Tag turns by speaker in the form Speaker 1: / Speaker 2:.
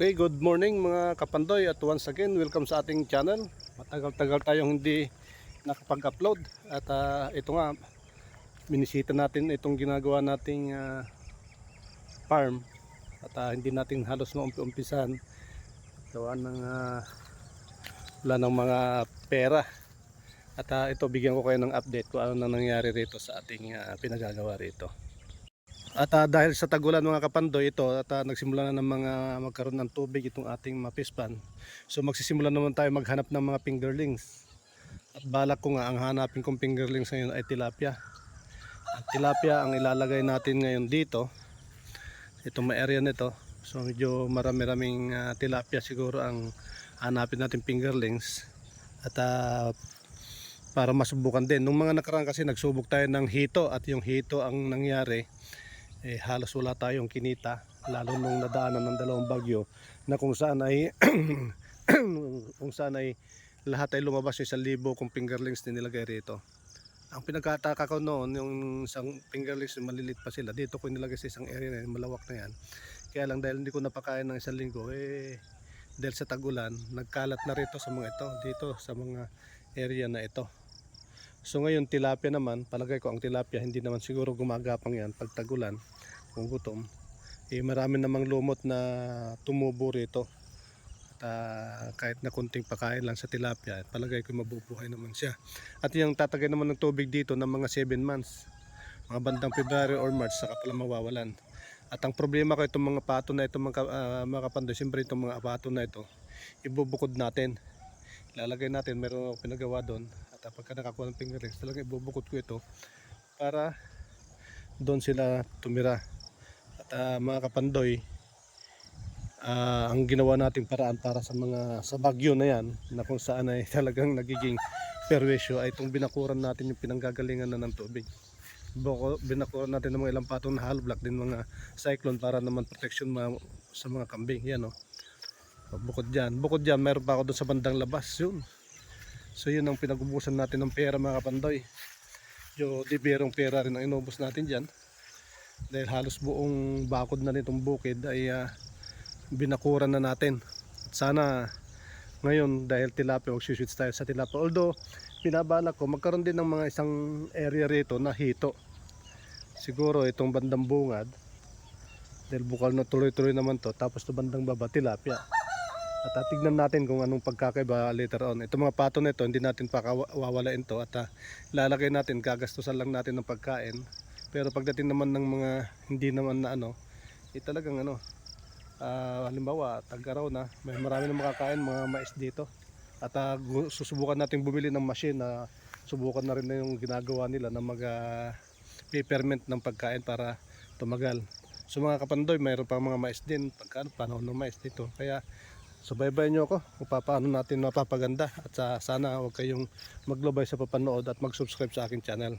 Speaker 1: Okay, good morning mga kapandoy. At once again welcome sa ating channel. Matagal-tagal tayong hindi nakapag-upload. At ah, ito nga minisita natin itong ginagawa nating ah, farm. At ah, hindi natin halos maumpi-umpisan gawa ng ah, wala ng mga pera. At ah, ito bigyan ko kayo ng update kung ano na nangyari rito sa ating ah, pinagagawa rito. At ah, dahil sa tagulan mga kapandoy ito at ah, nagsimula na ng mga magkaroon ng tubig itong ating mapispan. So magsisimula naman tayo maghanap ng mga fingerlings. At balak ko nga ang hanapin kong fingerlings ngayon ay tilapia. At tilapia ang ilalagay natin ngayon dito. Itong may area nito. So medyo marami-raming ah, tilapia siguro ang hanapin natin fingerlings. At ah, para masubukan din. Nung mga nakaraan kasi nagsubok tayo ng hito at yung hito ang nangyari eh, halos wala tayong kinita lalo nung nadaanan ng dalawang bagyo na kung saan ay kung saan ay lahat ay lumabas yung isang libo kung fingerlings nilagay rito. Ang pinagkataka ko noon yung isang fingerlings malilit pa sila. Dito ko nilagay sa isang area na yun, malawak na yan. Kaya lang dahil hindi ko napakain ng isang linggo eh dahil sa tagulan nagkalat na rito sa mga ito dito sa mga area na ito So ngayon tilapia naman, palagay ko ang tilapia hindi naman siguro gumagapang yan pag tagulan kung gutom. Eh marami namang lumot na tumubo rito. At ah, kahit na kunting pakain lang sa tilapia, palagay ko mabubuhay naman siya. At yung tatagay naman ng tubig dito ng mga 7 months. Mga bandang February or March saka pala mawawalan. At ang problema ko itong mga pato na ito mga, ah, mga kapandoy, siyempre itong mga pato na ito, ibubukod natin. Ilalagay natin, meron ako pinagawa doon. At pagka nakakuha ng fingerlings, talaga ibubukod ko ito para doon sila tumira. At ah, mga kapandoy, ah, ang ginawa nating paraan para sa mga sa bagyo na yan, na kung saan ay talagang nagiging perwisyo ay itong binakuran natin yung pinanggagalingan na ng tubig. Boko, binakuran natin ng mga ilang patong na hollow block din mga cyclone para naman protection mga, sa mga kambing. Yan o. Bukod dyan. Bukod dyan, mayroon pa ako doon sa bandang labas. Yun. So yun ang pinagubusan natin ng pera mga kapandoy. Yung liberong pera rin ang inubos natin dyan. Dahil halos buong bakod na nitong bukid ay ah, binakuran na natin. At sana ngayon dahil tilapia, mag-switch tayo sa tilapia. Although binabalak ko magkaroon din ng mga isang area rito na hito. Siguro itong bandang bungad. Dahil bukal na tuloy-tuloy naman to. Tapos to bandang baba tilapia. At ah, tignan natin kung anong pagkakaiba later on. Ito mga pato na ito, hindi natin pakawawalain to at lalagay natin, gagastusan lang natin ng pagkain. Pero pagdating naman ng mga hindi naman na ano, eh talagang ano, ah, halimbawa, tag-araw na, may marami na makakain mga mais dito. At gu- susubukan natin bumili ng machine na subukan na rin na yung ginagawa nila na mag ah, peppermint ng pagkain para tumagal. So mga kapandoy, mayroon pa mga mais din, pagka ano, panahon ng mais dito. Kaya subaybayan nyo ako kung paano natin mapapaganda at sa, sana huwag kayong maglubay sa papanood at mag-subscribe sa aking channel.